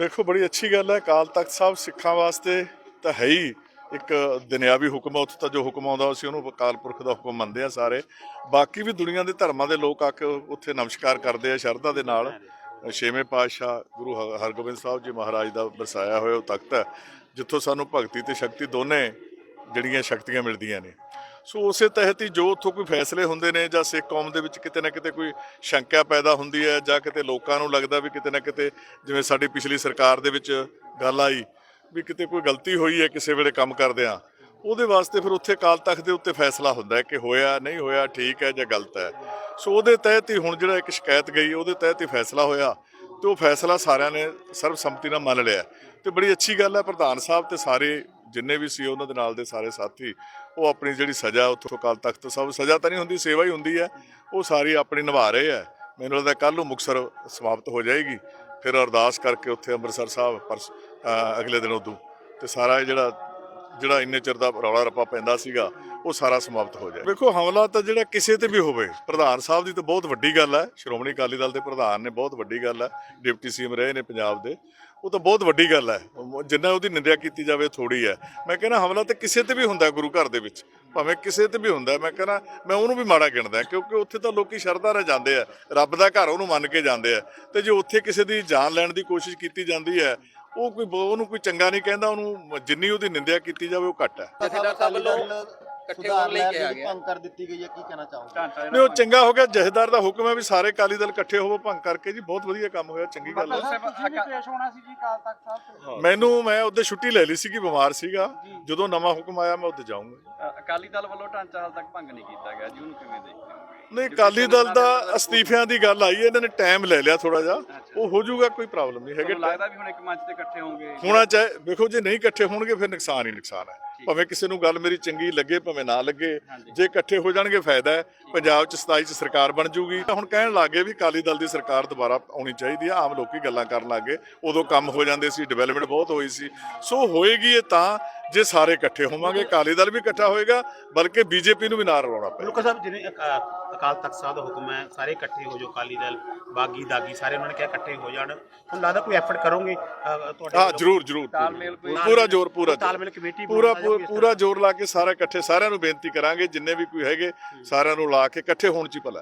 ਦੇਖੋ, ਬੜੀ ਅੱਛੀ ਗੱਲ ਹੈ। ਅਕਾਲ ਤਖਤ ਸਾਹਿਬ ਸਿੱਖਾਂ ਵਾਸਤੇ ਤਾਂ ਹੈ ਹੀ ਇੱਕ ਦੁਨਿਆਵੀ ਹੁਕਮ ਆ ਉੱਥੇ ਤਾਂ ਜੋ ਹੁਕਮ ਆਉਂਦਾ ਅਸੀਂ ਉਹਨੂੰ ਅਕਾਲ ਪੁਰਖ ਦਾ ਹੁਕਮ ਮੰਨਦੇ ਆ ਸਾਰੇ। ਬਾਕੀ ਵੀ ਦੁਨੀਆ ਦੇ ਧਰਮਾਂ ਦੇ ਲੋਕ ਆ ਕੇ ਉੱਥੇ ਨਮਸਕਾਰ ਕਰਦੇ ਆ ਸ਼ਰਧਾ ਦੇ ਨਾਲ। ਛੇਵੇਂ ਪਾਤਸ਼ਾਹ ਗੁਰੂ ਹ- ਹਰਗੋਬਿੰਦ ਸਾਹਿਬ ਜੀ ਮਹਾਰਾਜ ਦਾ ਵਰਸਾਇਆ ਹੋਇਆ ਉਹ ਤਖਤ ਹੈ, ਜਿੱਥੋਂ ਸਾਨੂੰ ਭਗਤੀ ਤੇ ਸ਼ਕਤੀ ਦੋਨੇ ਜਿਹੜੀਆਂ ਸ਼ਕਤੀਆਂ ਮਿਲਦੀਆਂ ਨੇ। ਸੋ ਉਸੇ ਤਹਿਤ ਹੀ ਜੋ ਉੱਥੋਂ ਕੋਈ ਫੈਸਲੇ ਹੁੰਦੇ ਨੇ ਜਾਂ ਸਿੱਖ ਕੌਮ ਦੇ ਵਿੱਚ ਕਿਤੇ ਨਾ ਕਿਤੇ ਕੋਈ ਸ਼ੰਕਾ ਪੈਦਾ ਹੁੰਦੀ ਹੈ ਜਾਂ ਕਿਤੇ ਲੋਕਾਂ ਨੂੰ ਲੱਗਦਾ ਵੀ ਕਿਤੇ ਨਾ ਕਿਤੇ ਜਿਵੇਂ ਸਾਡੀ ਪਿਛਲੀ ਸਰਕਾਰ ਦੇ ਵਿੱਚ ਗੱਲ ਆਈ ਵੀ ਕਿਤੇ ਕੋਈ ਗਲਤੀ ਹੋਈ ਹੈ ਕਿਸੇ ਵੇਲੇ ਕੰਮ ਕਰਦਿਆਂ, ਉਹਦੇ ਵਾਸਤੇ ਫਿਰ ਉੱਥੇ ਅਕਾਲ ਤਖਤ ਦੇ ਉੱਤੇ ਫੈਸਲਾ ਹੁੰਦਾ ਹੈ ਕਿ ਹੋਇਆ, ਨਹੀਂ ਹੋਇਆ, ਠੀਕ ਹੈ ਜਾਂ ਗਲਤ ਹੈ। ਸੋ ਉਹਦੇ ਤਹਿਤ ਹੀ ਹੁਣ ਜਿਹੜਾ ਇੱਕ ਸ਼ਿਕਾਇਤ ਗਈ, ਉਹਦੇ ਤਹਿਤ ਹੀ ਫੈਸਲਾ ਹੋਇਆ ਤੇ ਉਹ ਫੈਸਲਾ ਸਾਰਿਆਂ ਨੇ ਸਰਬਸੰਮਤੀ ਨਾਲ ਮੰਨ ਲਿਆ। ਤੇ ਬੜੀ ਅੱਛੀ ਗੱਲ ਹੈ, ਪ੍ਰਧਾਨ ਸਾਹਿਬ ਤੇ ਸਾਰੇ ਜਿੰਨੇ ਵੀ ਸੀ ਉਹਨਾਂ ਦੇ ਨਾਲ ਦੇ ਸਾਰੇ ਸਾਥੀ, ਉਹ ਆਪਣੀ ਜਿਹੜੀ ਸਜ਼ਾ ਉੱਥੋਂ ਅਕਾਲ ਤਖਤ ਸਾਹਿਬ ਸਜ਼ਾ ਤਾਂ ਨਹੀਂ ਹੁੰਦੀ, ਸੇਵਾ ਹੀ ਹੁੰਦੀ ਹੈ। ਉਹ ਸਾਰੀ ਆਪਣੀ ਨਿਭਾ ਰਹੇ ਹੈ। ਮੈਨੂੰ ਲੱਗਦਾ ਕੱਲ ਨੂੰ ਮੁਕਸਰ ਸਮਾਪਤ ਹੋ ਜਾਏਗੀ। ਫਿਰ ਅਰਦਾਸ ਕਰਕੇ ਉੱਥੇ ਅੰਮ੍ਰਿਤਸਰ ਸਾਹਿਬ ਪਰਸ ਅਗਲੇ ਦਿਨ ਉਦੋਂ। ਤੇ ਸਾਰਾ ਜਿਹੜਾ ਜਿਹੜਾ ਇੰਨੇ ਚਿਰ ਦਾ ਰੌਲਾ ਰੱਪਾ ਪੈਂਦਾ ਸੀਗਾ ਉਹ ਸਾਰਾ ਸਮਾਪਤ ਹੋ ਜਾਏ। ਵੇਖੋ ਹਮਲਾ ਤਾਂ ਜਿਹੜਾ ਕਿਸੇ ਤੇ ਵੀ ਹੋਵੇ ਪ੍ਰਧਾਨ ਸਾਹਿਬ ਦੀ ਤਾਂ ਬਹੁਤ ਵੱਡੀ ਗੱਲ ਹੈ। ਸ਼੍ਰੋਮਣੀ ਅਕਾਲੀ ਦਲ ਦੇ ਪ੍ਰਧਾਨ ਨੇ ਬਹੁਤ ਵੱਡੀ ਗੱਲ ਹੈ। ਡਿਪਟੀ ਸੀਐਮ ਰਹੇ ਨੇ ਪੰਜਾਬ ਦੇ। ਉਹ ਤਾਂ ਬਹੁਤ ਵੱਡੀ ਗੱਲ ਹੈ। ਜਿੰਨਾ ਉਹਦੀ ਨਿੰਦਿਆ ਕੀਤੀ ਜਾਵੇ ਥੋੜੀ ਹੈ। ਮੈਂ ਕਹਿੰਦਾ ਹਮਲਾ ਤਾਂ ਕਿਸੇ ਤੇ ਵੀ ਹੁੰਦਾ ਗੁਰੂ ਘਰ ਦੇ ਵਿੱਚ। ਭਾਵੇਂ ਕਿਸੇ ਤੇ ਵੀ ਹੁੰਦਾ ਮੈਂ ਕਹਿੰਦਾ ਮੈਂ ਉਹਨੂੰ ਵੀ ਮਾੜਾ ਗਿਣਦਾ ਕਿਉਂਕਿ ਉੱਥੇ ਤਾਂ ਲੋਕੀ ਸ਼ਰਧਾ ਨਾਲ ਜਾਂਦੇ ਆ। ਰੱਬ ਦਾ ਘਰ ਉਹਨੂੰ ਮੰਨ ਕੇ ਜਾਂਦੇ ਆ। ਤੇ ਜੇ ਉੱਥੇ ਕਿਸੇ ਦੀ ਜਾਨ ਲੈਣ ਦੀ ਕੋਸ਼ਿਸ਼ ਕੀਤੀ ਜਾਂਦੀ ਹੈ ਉਹ ਕੋਈ ਉਹਨੂੰ ਕੋਈ ਚੰਗਾ ਨਹੀਂ ਕਹਿੰਦਾ। ਉਹਨੂੰ ਜਿੰਨੀ ਉਹਦੀ ਨਿੰਦਿਆ ਕੀਤੀ ਜਾਵੇ ਉਹ ਘੱਟ ਹੈ। ਇਕੱਠੇ ਹੋਣ ਲਈ ਕਿਹਾ ਗਿਆ। ਭੰਗ ਕਰ ਦਿੱਤੀ ਗਈ ਹੈ ਕੀ ਕਹਿਣਾ ਚਾਹੋਗੇ? ਨਹੀਂ ਉਹ ਚੰਗਾ ਹੋ ਗਿਆ ਜਥੇਦਾਰ ਦਾ ਹੁਕਮ ਹੈ ਵੀ ਸਾਰੇ ਅਕਾਲੀ ਦਲ ਇਕੱਠੇ ਹੋਵੋ ਭੰਗ ਕਰਕੇ ਜੀ ਬਹੁਤ ਵਧੀਆ ਕੰਮ ਹੋਇਆ ਚੰਗੀ ਗੱਲ ਹੈ। ਪੇਸ਼ ਹੋਣਾ ਸੀ ਜੀ ਕਾਲ ਤਖਤ ਸਾਹਿਬ ਤੋਂ। ਮੈਨੂੰ ਮੈਂ ਉਹਦੇ ਛੁੱਟੀ ਲੈ ਲਈ ਸੀਗੀ ਬਿਮਾਰ ਸੀਗਾ। ਜਦੋਂ ਨਵਾਂ ਹੁਕਮ ਆਇਆ ਮੈਂ ਉੱਥੇ ਜਾਊਂਗਾ ਅਕਾਲੀ ਦਲ ਵੱਲੋਂ ਢਾਂਚਾ ਹਾਲ ਤੱਕ ਭੰਗ ਨਹੀਂ ਕੀਤਾ ਗਿਆ ਜੀ ਉਹਨੂੰ ਕਿਵੇਂ ਦੇਖਦੇ ਹੋ? ਨਹੀਂ ਅਕਾਲੀ ਦਲ ਦਾ ਅਸਤੀਫਿਆਂ ਦੀ ਗੱਲ ਆਈ ਇਹਨਾਂ ਨੇ ਟਾਈਮ ਲੈ ਲਿਆ ਥੋੜਾ ਜਿਹਾ। ਉਹ ਹੋ ਜਾਊਗਾ ਕੋਈ ਪ੍ਰੋਬਲਮ ਨਹੀਂ ਹੈਗੇ ਤੁਹਾਨੂੰ ਲੱਗਦਾ ਵੀ ਹੁਣ ਇੱਕ ਮੰਚ ਤੇ ਇਕੱਠੇ ਹੋਣਗੇ? ਹੋਣਾ ਚਾਹੇ ਵੇਖੋ ਜੇ ਨਹੀਂ ਇਕੱਠੇ ਹੋਣਗੇ ਫਿਰ ਨੁਕਸਾਨ ਹੀ ਨੁਕਸਾਨ ਹੈ। ਭਾਵੇਂ ਕਿਸੇ ਨੂੰ ਗੱਲ ਮੇਰੀ ਚੰਗੀ ਲੱਗੇ ਭਾਵੇਂ ਨਾ ਲੱਗੇ ਜੇ ਇਕੱਠੇ ਹੋ ਜਾਣਗੇ ਫਾਇਦਾ ਹੈ ਪੰਜਾਬ ਚ 27 ਚ ਸਰਕਾਰ ਬਣ ਜੂਗੀ। ਹੁਣ ਕਹਿਣ ਲੱਗੇ ਵੀ ਅਕਾਲੀ ਦਲ ਦੀ ਸਰਕਾਰ ਦੁਬਾਰਾ ਆਉਣੀ ਚਾਹੀਦੀ ਹੈ ਆਮ ਲੋਕੀ ਗੱਲਾਂ ਕਰਨ ਲੱਗੇ ਉਦੋਂ ਕੰਮ ਹੋ ਜਾਂਦੇ ਸੀ ਡਿਵੈਲਪਮੈਂਟ ਬਹੁਤ ਹੋਈ ਸੀ। ਸੋ ਹੋਏਗੀ ਇਹ ਤਾਂ ਜੇ ਸਾਰੇ ਇਕੱਠੇ ਹੋਵਾਂਗੇ ਅਕਾਲੀ ਦਲ ਵੀ ਇਕੱਠਾ ਹੋਏਗਾ ਬਲਕਿ ਬੀਜੇਪੀ ਨੂੰ ਵੀ ਨਾਲ ਰਲਾਉਣਾ ਪਏਗਾ। ਲੋਕਾਂ ਸਾਹਿਬ ਅਕਾ- ਅਕਾਲ ਤਖਤ ਸਾਹਿਬ ਦਾ ਹੁਕਮ ਹੈ ਸਾਰੇ ਇਕੱਠੇ ਹੋ ਜਾਓ ਅਕਾਲੀ ਦਲ ਬਾਗੀ ਦਾਗੀ ਸਾਰੇ ਉਹਨਾਂ ਨੇ ਕਿਹਾ ਇਕੱਠੇ ਹੋ ਜਾਣ। ਹੁਣ ਲੱਗਦਾ ਕੋਈ ਐਫਰਟ ਕਰੋਗੇ ਤੁਹਾਡੇ ਹਾਂ? ਜਰੂਰ ਜਰੂਰ। ਪੂਰਾ ਜ਼ੋਰ ਪੂਰਾ। ਤਾਲਮੇਲ ਕਮੇਟੀ ਪੂਰਾ ਪੂਰਾ ਜ਼ੋਰ ਲਾ ਕੇ ਸਾਰੇ ਇਕੱਠੇ ਸਾਰਿਆਂ ਨੂੰ ਬੇਨਤੀ ਕਰਾਂਗੇ ਜਿੰਨੇ ਵੀ ਕੋਈ ਹੈਗੇ ਸਾਰਿਆਂ ਨੂੰ ਲਾ ਕੇ ਇਕੱਠੇ ਹੋਣ ਚ ਹੀ ਭਲਾ।